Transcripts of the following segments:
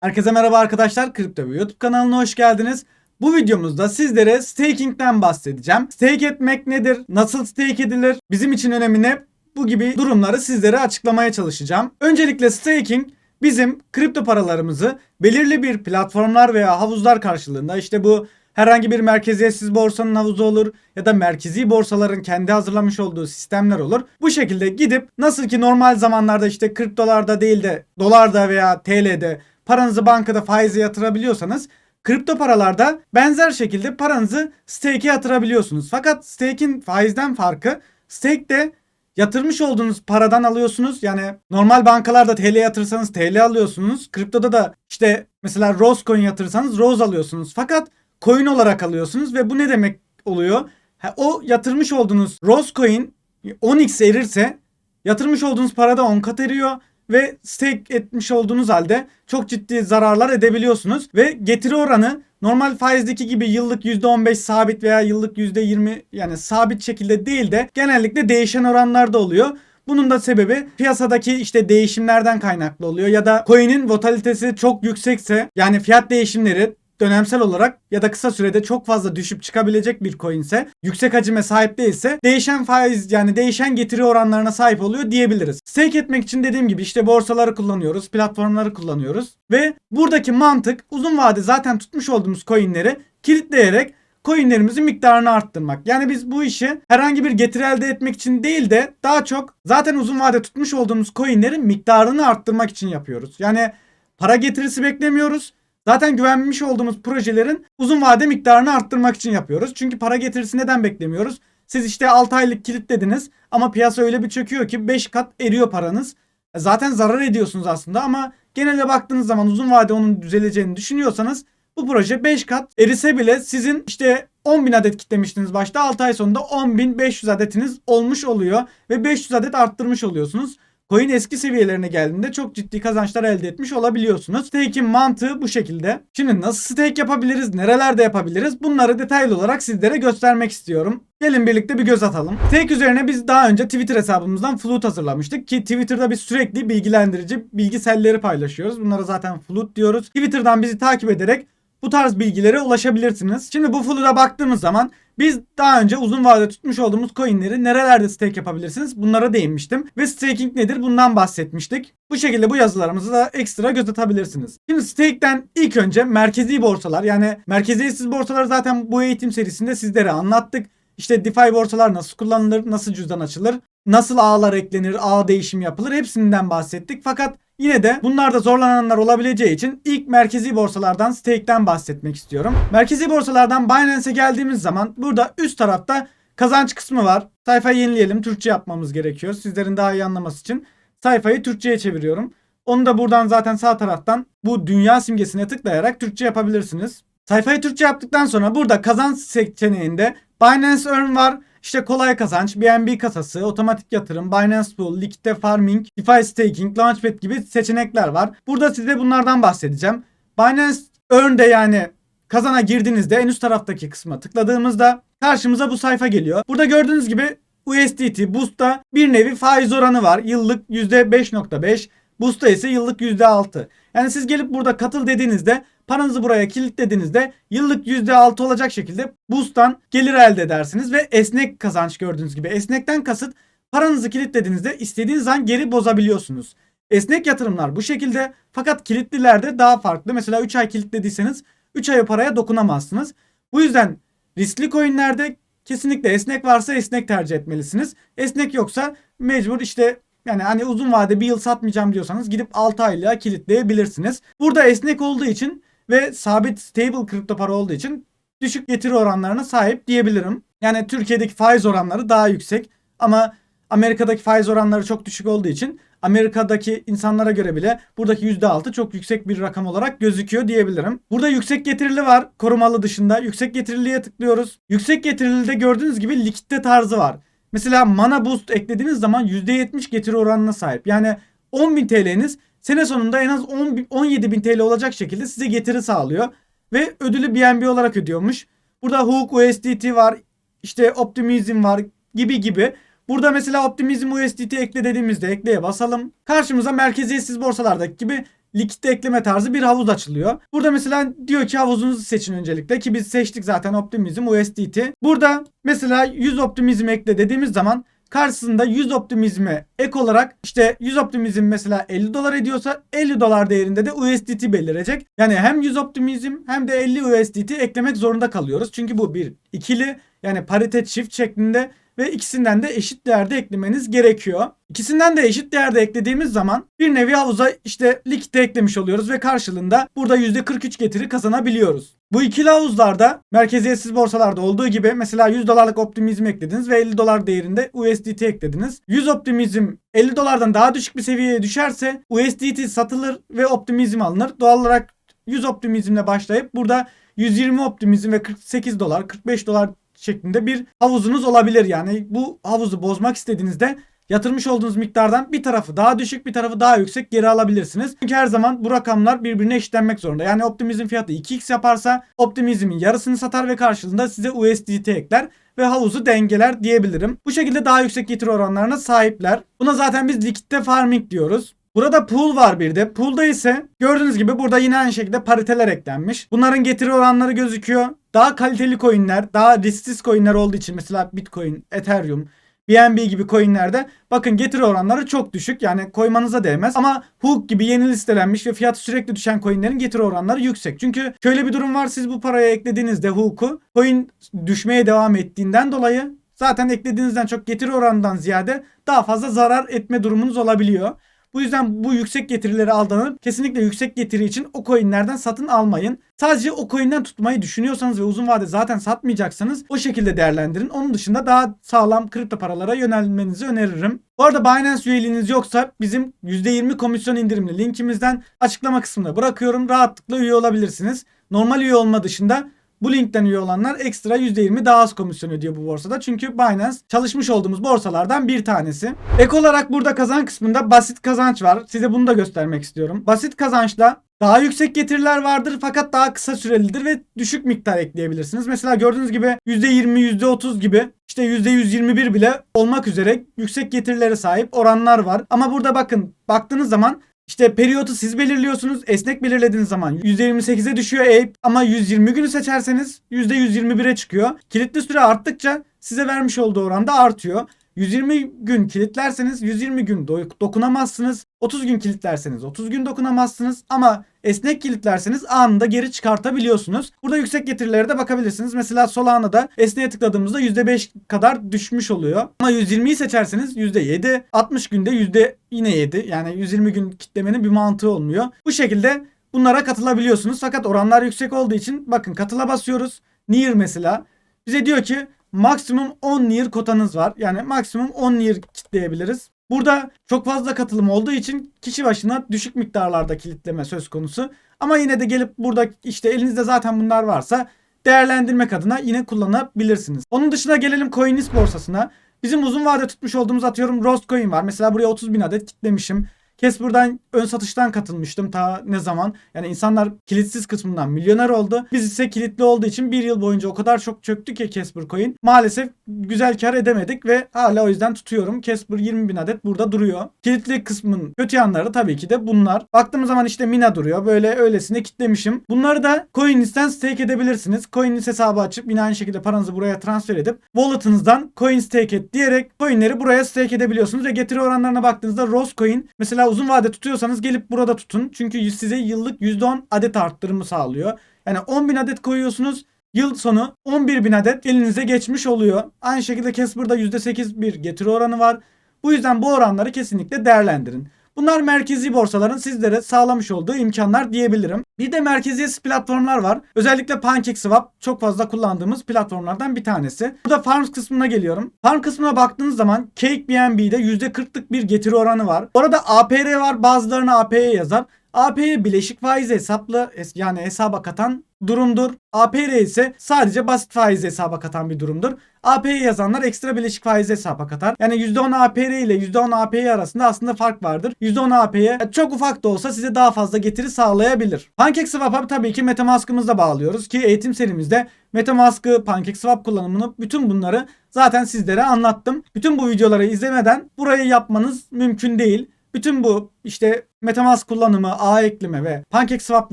Herkese merhaba arkadaşlar. Kripto YouTube kanalına hoş geldiniz. Bu videomuzda sizlere staking'den bahsedeceğim. Stake etmek nedir? Nasıl stake edilir? Bizim için önemi ne? Bu gibi durumları sizlere açıklamaya çalışacağım. Öncelikle staking bizim kripto paralarımızı belirli bir platformlar veya havuzlar karşılığında işte bu herhangi bir merkeziyetsiz borsanın havuzu olur ya da merkezi borsaların kendi hazırlamış olduğu sistemler olur. Bu şekilde gidip nasıl ki normal zamanlarda işte kriptolarda değil de dolarda veya TL'de paranızı bankada faize yatırabiliyorsanız kripto paralarda benzer şekilde paranızı stake'e yatırabiliyorsunuz. Fakat stake'in faizden farkı stake'de yatırmış olduğunuz paradan alıyorsunuz. Yani normal bankalarda TL yatırırsanız TL alıyorsunuz. Kriptoda da işte mesela Rose coin yatırırsanız Rose alıyorsunuz. Fakat coin olarak alıyorsunuz ve bu ne demek oluyor? Ha, o yatırmış olduğunuz Rose coin 10x erirse yatırmış olduğunuz parada 10 kat eriyor ve stake etmiş olduğunuz halde çok ciddi zararlar edebiliyorsunuz ve getiri oranı normal faizdeki gibi yıllık %15 sabit veya yıllık %20 yani sabit şekilde değil de genellikle değişen oranlarda oluyor. Bunun da sebebi piyasadaki işte değişimlerden kaynaklı oluyor ya da coin'in volatilitesi çok yüksekse yani fiyat değişimleri dönemsel olarak ya da kısa sürede çok fazla düşüp çıkabilecek bir coin ise yüksek hacime sahip değilse değişen faiz yani değişen getiri oranlarına sahip oluyor diyebiliriz. Stake etmek için dediğim gibi işte borsaları kullanıyoruz, platformları kullanıyoruz ve buradaki mantık uzun vade zaten tutmuş olduğumuz coinleri kilitleyerek coinlerimizin miktarını arttırmak. Yani biz bu işi herhangi bir getiri elde etmek için değil de daha çok zaten uzun vade tutmuş olduğumuz coinlerin miktarını arttırmak için yapıyoruz. Yani para getirisi beklemiyoruz. Zaten güvenmiş olduğumuz projelerin uzun vade miktarını arttırmak için yapıyoruz. Çünkü para getirisi neden beklemiyoruz? Siz işte 6 aylık kilitlediniz ama piyasa öyle bir çöküyor ki 5 kat eriyor paranız. Zaten zarar ediyorsunuz aslında ama genelde baktığınız zaman uzun vade onun düzeleceğini düşünüyorsanız bu proje 5 kat erise bile sizin işte 10 bin adet kitlemiştiniz başta 6 ay sonunda 10.500 adetiniz olmuş oluyor ve 500 adet arttırmış oluyorsunuz. Coin eski seviyelerine geldiğinde çok ciddi kazançlar elde etmiş olabiliyorsunuz. Stake'in mantığı bu şekilde. Şimdi nasıl stake yapabiliriz, nerelerde yapabiliriz bunları detaylı olarak sizlere göstermek istiyorum. Gelin birlikte bir göz atalım. Stake üzerine biz daha önce Twitter hesabımızdan Flood hazırlamıştık ki Twitter'da biz sürekli bilgilendirici bilgiselleri paylaşıyoruz. Bunlara zaten Flood diyoruz. Twitter'dan bizi takip ederek bu tarz bilgilere ulaşabilirsiniz. Şimdi bu Flood'a baktığımız zaman biz daha önce uzun vadede tutmuş olduğumuz coinleri nerelerde stake yapabilirsiniz? Bunlara değinmiştim. Ve staking nedir? Bundan bahsetmiştik. Bu şekilde bu yazılarımızı da ekstra göz atabilirsiniz. Şimdi stake'den ilk önce merkezi borsalar yani merkeziyetsiz borsalar zaten bu eğitim serisinde sizlere anlattık. İşte DeFi borsalar nasıl kullanılır, nasıl cüzdan açılır, nasıl ağlar eklenir, ağ değişim yapılır hepsinden bahsettik. Fakat Yine de bunlarda zorlananlar olabileceği için ilk merkezi borsalardan stake'den bahsetmek istiyorum. Merkezi borsalardan Binance'e geldiğimiz zaman burada üst tarafta kazanç kısmı var. Sayfayı yenileyelim. Türkçe yapmamız gerekiyor. Sizlerin daha iyi anlaması için. Sayfayı Türkçe'ye çeviriyorum. Onu da buradan zaten sağ taraftan bu dünya simgesine tıklayarak Türkçe yapabilirsiniz. Sayfayı Türkçe yaptıktan sonra burada kazanç seçeneğinde Binance Earn var. İşte kolay kazanç, BNB kasası, otomatik yatırım, Binance Pool, Liquidity Farming, DeFi Staking, Launchpad gibi seçenekler var. Burada size bunlardan bahsedeceğim. Binance Earn'de yani kazana girdiğinizde en üst taraftaki kısma tıkladığımızda karşımıza bu sayfa geliyor. Burada gördüğünüz gibi USDT Boost'ta bir nevi faiz oranı var. Yıllık %5.5. Boost'ta ise yıllık %6. Yani siz gelip burada katıl dediğinizde paranızı buraya kilitlediğinizde yıllık %6 olacak şekilde Boost'tan gelir elde edersiniz ve esnek kazanç gördüğünüz gibi. Esnekten kasıt paranızı kilitlediğinizde istediğiniz an geri bozabiliyorsunuz. Esnek yatırımlar bu şekilde fakat kilitlilerde daha farklı. Mesela 3 ay kilitlediyseniz 3 ay paraya dokunamazsınız. Bu yüzden riskli coinlerde kesinlikle esnek varsa esnek tercih etmelisiniz. Esnek yoksa mecbur işte yani hani uzun vade bir yıl satmayacağım diyorsanız gidip 6 aylığa kilitleyebilirsiniz. Burada esnek olduğu için ve sabit stable kripto para olduğu için düşük getiri oranlarına sahip diyebilirim. Yani Türkiye'deki faiz oranları daha yüksek ama Amerika'daki faiz oranları çok düşük olduğu için Amerika'daki insanlara göre bile buradaki %6 çok yüksek bir rakam olarak gözüküyor diyebilirim. Burada yüksek getirili var korumalı dışında. Yüksek getiriliye tıklıyoruz. Yüksek getirilide gördüğünüz gibi likitte tarzı var. Mesela Mana Boost eklediğiniz zaman %70 getiri oranına sahip. Yani 10.000 TL'niz sene sonunda en az 10, 17.000 TL olacak şekilde size getiri sağlıyor. Ve ödülü BNB olarak ödüyormuş. Burada Hook USDT var. işte Optimism var gibi gibi. Burada mesela Optimism USDT ekle dediğimizde ekleye basalım. Karşımıza merkeziyetsiz borsalardaki gibi likit ekleme tarzı bir havuz açılıyor. Burada mesela diyor ki havuzunuzu seçin öncelikle ki biz seçtik zaten Optimizm USDT. Burada mesela 100 Optimizm ekle dediğimiz zaman karşısında 100 optimizme ek olarak işte 100 optimizm mesela 50 dolar ediyorsa 50 dolar değerinde de USDT belirecek. Yani hem 100 optimizm hem de 50 USDT eklemek zorunda kalıyoruz. Çünkü bu bir ikili yani parite çift şeklinde ve ikisinden de eşit değerde eklemeniz gerekiyor. İkisinden de eşit değerde eklediğimiz zaman bir nevi havuza işte likite eklemiş oluyoruz ve karşılığında burada %43 getiri kazanabiliyoruz. Bu ikili havuzlarda merkeziyetsiz borsalarda olduğu gibi mesela 100 dolarlık optimizm eklediniz ve 50 dolar değerinde USDT eklediniz. 100 optimizm 50 dolardan daha düşük bir seviyeye düşerse USDT satılır ve optimizm alınır. Doğal olarak 100 optimizmle başlayıp burada 120 optimizm ve 48 dolar 45 dolar şeklinde bir havuzunuz olabilir. Yani bu havuzu bozmak istediğinizde yatırmış olduğunuz miktardan bir tarafı daha düşük bir tarafı daha yüksek geri alabilirsiniz. Çünkü her zaman bu rakamlar birbirine eşitlenmek zorunda. Yani Optimizm fiyatı 2x yaparsa Optimizm'in yarısını satar ve karşılığında size USDT ekler ve havuzu dengeler diyebilirim. Bu şekilde daha yüksek getiri oranlarına sahipler. Buna zaten biz likitte farming diyoruz. Burada pool var bir de. Pool'da ise gördüğünüz gibi burada yine aynı şekilde pariteler eklenmiş. Bunların getiri oranları gözüküyor. Daha kaliteli coinler, daha risksiz coinler olduğu için mesela Bitcoin, Ethereum, BNB gibi coinlerde bakın getiri oranları çok düşük. Yani koymanıza değmez. Ama Hook gibi yeni listelenmiş ve fiyatı sürekli düşen coinlerin getiri oranları yüksek. Çünkü şöyle bir durum var. Siz bu paraya eklediğinizde Hook'u coin düşmeye devam ettiğinden dolayı zaten eklediğinizden çok getiri oranından ziyade daha fazla zarar etme durumunuz olabiliyor. Bu yüzden bu yüksek getirileri aldanıp kesinlikle yüksek getiri için o coinlerden satın almayın. Sadece o coin'den tutmayı düşünüyorsanız ve uzun vade zaten satmayacaksanız o şekilde değerlendirin. Onun dışında daha sağlam kripto paralara yönelmenizi öneririm. Bu arada Binance üyeliğiniz yoksa bizim %20 komisyon indirimli linkimizden açıklama kısmına bırakıyorum. Rahatlıkla üye olabilirsiniz. Normal üye olma dışında bu linkten üye olanlar ekstra %20 daha az komisyon ödüyor bu borsada. Çünkü Binance çalışmış olduğumuz borsalardan bir tanesi. Ek olarak burada kazan kısmında basit kazanç var. Size bunu da göstermek istiyorum. Basit kazançla daha yüksek getiriler vardır fakat daha kısa sürelidir ve düşük miktar ekleyebilirsiniz. Mesela gördüğünüz gibi %20, %30 gibi işte %121 bile olmak üzere yüksek getirilere sahip oranlar var. Ama burada bakın baktığınız zaman işte periyotu siz belirliyorsunuz. Esnek belirlediğiniz zaman %28'e düşüyor Ape ama 120 günü seçerseniz %121'e çıkıyor. Kilitli süre arttıkça size vermiş olduğu oranda artıyor. 120 gün kilitlerseniz 120 gün do- dokunamazsınız. 30 gün kilitlerseniz 30 gün dokunamazsınız ama esnek kilitlerseniz anında geri çıkartabiliyorsunuz. Burada yüksek getirilere de bakabilirsiniz. Mesela Solana'da esneğe tıkladığımızda %5 kadar düşmüş oluyor. Ama 120'yi seçerseniz %7, 60 günde yüzde yine 7. Yani 120 gün kitlemenin bir mantığı olmuyor. Bu şekilde bunlara katılabiliyorsunuz. Fakat oranlar yüksek olduğu için bakın katıla basıyoruz. Near mesela bize diyor ki maksimum 10 near kotanız var. Yani maksimum 10 near kitleyebiliriz. Burada çok fazla katılım olduğu için kişi başına düşük miktarlarda kilitleme söz konusu. Ama yine de gelip burada işte elinizde zaten bunlar varsa değerlendirmek adına yine kullanabilirsiniz. Onun dışında gelelim Coinlist borsasına. Bizim uzun vade tutmuş olduğumuz atıyorum Rost Coin var. Mesela buraya 30 bin adet kitlemişim. Casper'dan ön satıştan katılmıştım ta ne zaman. Yani insanlar kilitsiz kısmından milyoner oldu. Biz ise kilitli olduğu için bir yıl boyunca o kadar çok çöktü ki Casper Coin. Maalesef güzel kar edemedik ve hala o yüzden tutuyorum. Casper 20 bin adet burada duruyor. Kilitli kısmın kötü yanları tabii ki de bunlar. Baktığımız zaman işte Mina duruyor. Böyle öylesine kitlemişim. Bunları da Coinlist'ten stake edebilirsiniz. Coinlist hesabı açıp yine aynı şekilde paranızı buraya transfer edip wallet'ınızdan coin stake et diyerek coinleri buraya stake edebiliyorsunuz ve getiri oranlarına baktığınızda Rose Coin uzun vade tutuyorsanız gelip burada tutun. Çünkü size yıllık %10 adet arttırımı sağlıyor. Yani 10 bin adet koyuyorsunuz. Yıl sonu 11 bin adet elinize geçmiş oluyor. Aynı şekilde Casper'da %8 bir getiri oranı var. Bu yüzden bu oranları kesinlikle değerlendirin. Bunlar merkezi borsaların sizlere sağlamış olduğu imkanlar diyebilirim. Bir de merkeziyetsiz platformlar var. Özellikle PancakeSwap çok fazla kullandığımız platformlardan bir tanesi. Burada Farms kısmına geliyorum. Farm kısmına baktığınız zaman Cake BNB'de %40'lık bir getiri oranı var. Orada APR var bazılarına AP'ye yazar. AP'ye bileşik faiz hesaplı yani hesaba katan durumdur. APR ise sadece basit faiz hesaba katan bir durumdur. AP'ye yazanlar ekstra bileşik faiz hesaba katar. Yani %10 APR ile %10 AP'ye arasında aslında fark vardır. %10 AP'ye çok ufak da olsa size daha fazla getiri sağlayabilir. PancakeSwap'a tabii ki MetaMask'ımızla bağlıyoruz ki eğitim serimizde MetaMask'ı, PancakeSwap kullanımını bütün bunları zaten sizlere anlattım. Bütün bu videoları izlemeden burayı yapmanız mümkün değil. Bütün bu işte Metamask kullanımı, ağ ekleme ve PancakeSwap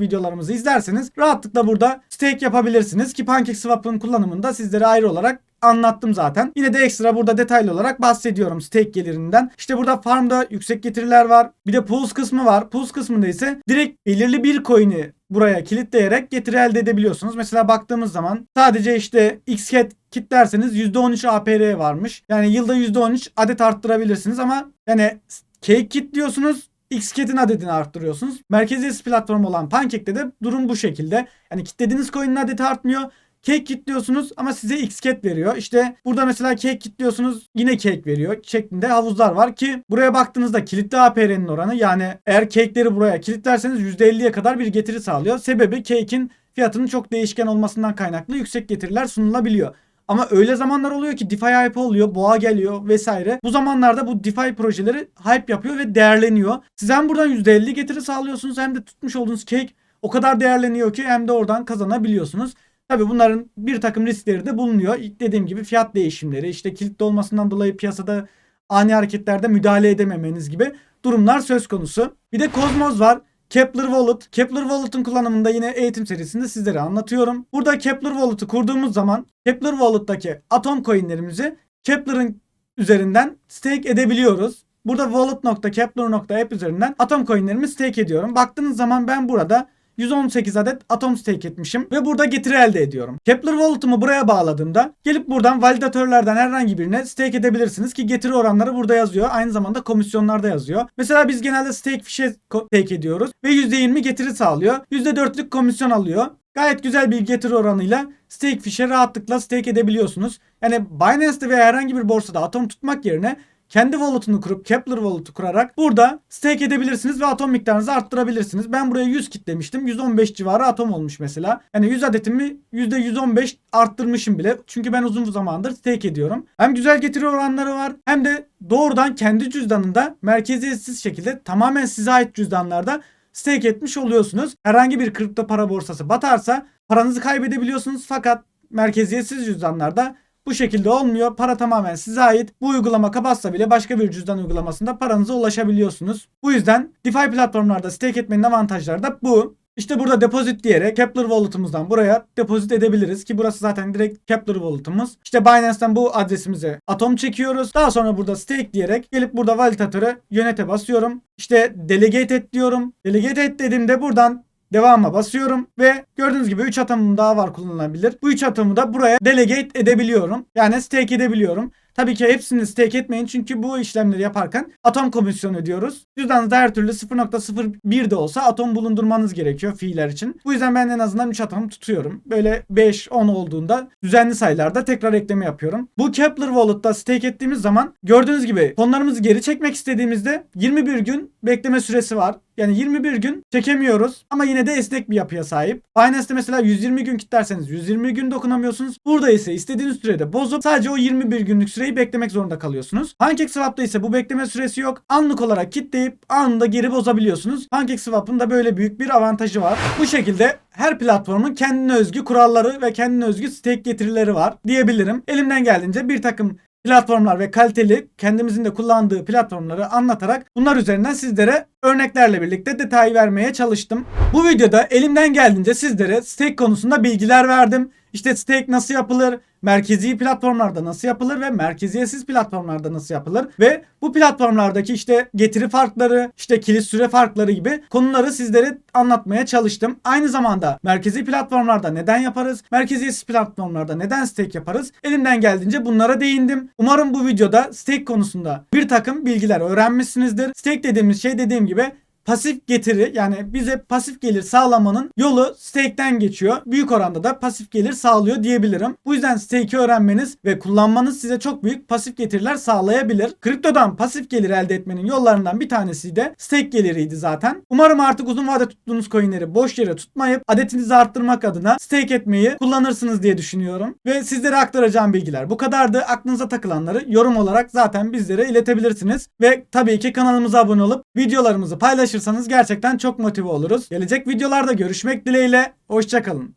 videolarımızı izlerseniz rahatlıkla burada stake yapabilirsiniz ki PancakeSwap'ın kullanımını da sizlere ayrı olarak anlattım zaten. Yine de ekstra burada detaylı olarak bahsediyorum stake gelirinden. İşte burada farmda yüksek getiriler var. Bir de pools kısmı var. Pools kısmında ise direkt belirli bir coin'i buraya kilitleyerek getiri elde edebiliyorsunuz. Mesela baktığımız zaman sadece işte Xcat kitlerseniz %13 APR varmış. Yani yılda %13 adet arttırabilirsiniz ama yani cake kitliyorsunuz Xcat'in adedini arttırıyorsunuz. Merkeziyetsiz platform olan Pancake'de de durum bu şekilde. Yani kitlediğiniz coin'in adeti artmıyor. Cake kitliyorsunuz ama size Xcat veriyor. İşte burada mesela cake kitliyorsunuz yine cake veriyor şeklinde havuzlar var ki buraya baktığınızda kilitli APR'nin oranı yani eğer cake'leri buraya kilitlerseniz %50'ye kadar bir getiri sağlıyor. Sebebi cake'in fiyatının çok değişken olmasından kaynaklı yüksek getiriler sunulabiliyor. Ama öyle zamanlar oluyor ki DeFi hype oluyor, boğa geliyor vesaire. Bu zamanlarda bu DeFi projeleri hype yapıyor ve değerleniyor. Siz hem buradan %50 getiri sağlıyorsunuz hem de tutmuş olduğunuz cake o kadar değerleniyor ki hem de oradan kazanabiliyorsunuz. Tabi bunların bir takım riskleri de bulunuyor. Dediğim gibi fiyat değişimleri, işte kilitli olmasından dolayı piyasada ani hareketlerde müdahale edememeniz gibi durumlar söz konusu. Bir de Cosmos var. Kepler Wallet. Kepler Wallet'ın kullanımında yine eğitim serisinde sizlere anlatıyorum. Burada Kepler Wallet'ı kurduğumuz zaman Kepler Wallet'taki atom coinlerimizi Kepler'ın üzerinden stake edebiliyoruz. Burada wallet.kepler.app üzerinden atom coinlerimi stake ediyorum. Baktığınız zaman ben burada 118 adet atom stake etmişim ve burada getiri elde ediyorum. Kepler Wallet'ımı buraya bağladığımda gelip buradan validatörlerden herhangi birine stake edebilirsiniz ki getiri oranları burada yazıyor. Aynı zamanda komisyonlarda yazıyor. Mesela biz genelde stake fişe stake ediyoruz ve %20 getiri sağlıyor. %4'lük komisyon alıyor. Gayet güzel bir getiri oranıyla stake fişe rahatlıkla stake edebiliyorsunuz. Yani Binance'de veya herhangi bir borsada atom tutmak yerine kendi wallet'ını kurup Kepler wallet'ı kurarak burada stake edebilirsiniz ve atom miktarınızı arttırabilirsiniz. Ben buraya 100 kitlemiştim. 115 civarı atom olmuş mesela. Yani 100 adetimi %115 arttırmışım bile. Çünkü ben uzun zamandır stake ediyorum. Hem güzel getiri oranları var hem de doğrudan kendi cüzdanında merkeziyetsiz şekilde tamamen size ait cüzdanlarda stake etmiş oluyorsunuz. Herhangi bir kripto para borsası batarsa paranızı kaybedebiliyorsunuz fakat merkeziyetsiz cüzdanlarda bu şekilde olmuyor. Para tamamen size ait. Bu uygulama kapatsa bile başka bir cüzdan uygulamasında paranıza ulaşabiliyorsunuz. Bu yüzden DeFi platformlarda stake etmenin avantajları da bu. İşte burada depozit diyerek Kepler Wallet'ımızdan buraya depozit edebiliriz ki burası zaten direkt Kepler Wallet'ımız. İşte Binance'ten bu adresimize atom çekiyoruz. Daha sonra burada stake diyerek gelip burada validatöre yönete basıyorum. İşte delegate et diyorum. Delegate et dediğimde buradan Devama basıyorum ve gördüğünüz gibi 3 atomum daha var kullanılabilir. Bu 3 atomu da buraya delegate edebiliyorum. Yani stake edebiliyorum. Tabii ki hepsini stake etmeyin çünkü bu işlemleri yaparken atom komisyonu ödüyoruz. Cüzdanınızda her türlü 0.01 de olsa atom bulundurmanız gerekiyor fiiller için. Bu yüzden ben en azından 3 atom tutuyorum. Böyle 5-10 olduğunda düzenli sayılarda tekrar ekleme yapıyorum. Bu Kepler Wallet'ta stake ettiğimiz zaman gördüğünüz gibi fonlarımızı geri çekmek istediğimizde 21 gün bekleme süresi var. Yani 21 gün çekemiyoruz ama yine de esnek bir yapıya sahip. Binance'de mesela 120 gün kitlerseniz 120 gün dokunamıyorsunuz. Burada ise istediğiniz sürede bozup sadece o 21 günlük süreyi beklemek zorunda kalıyorsunuz. PancakeSwap'ta ise bu bekleme süresi yok. Anlık olarak kitleyip anında geri bozabiliyorsunuz. PancakeSwap'ın da böyle büyük bir avantajı var. Bu şekilde her platformun kendine özgü kuralları ve kendine özgü stake getirileri var diyebilirim. Elimden geldiğince bir takım platformlar ve kaliteli kendimizin de kullandığı platformları anlatarak bunlar üzerinden sizlere örneklerle birlikte detay vermeye çalıştım. Bu videoda elimden geldiğince sizlere stake konusunda bilgiler verdim. İşte stake nasıl yapılır, merkezi platformlarda nasıl yapılır ve merkeziyetsiz platformlarda nasıl yapılır ve bu platformlardaki işte getiri farkları, işte kilit süre farkları gibi konuları sizlere anlatmaya çalıştım. Aynı zamanda merkezi platformlarda neden yaparız, merkeziyetsiz platformlarda neden stake yaparız elimden geldiğince bunlara değindim. Umarım bu videoda stake konusunda bir takım bilgiler öğrenmişsinizdir. Stake dediğimiz şey dediğim gibi pasif getiri yani bize pasif gelir sağlamanın yolu stake'ten geçiyor. Büyük oranda da pasif gelir sağlıyor diyebilirim. Bu yüzden stake'i öğrenmeniz ve kullanmanız size çok büyük pasif getiriler sağlayabilir. Kriptodan pasif gelir elde etmenin yollarından bir tanesi de stake geliriydi zaten. Umarım artık uzun vade tuttuğunuz coinleri boş yere tutmayıp adetinizi arttırmak adına stake etmeyi kullanırsınız diye düşünüyorum. Ve sizlere aktaracağım bilgiler bu kadardı. Aklınıza takılanları yorum olarak zaten bizlere iletebilirsiniz. Ve tabii ki kanalımıza abone olup videolarımızı paylaşırsınız paylaşırsanız gerçekten çok motive oluruz. Gelecek videolarda görüşmek dileğiyle. Hoşçakalın.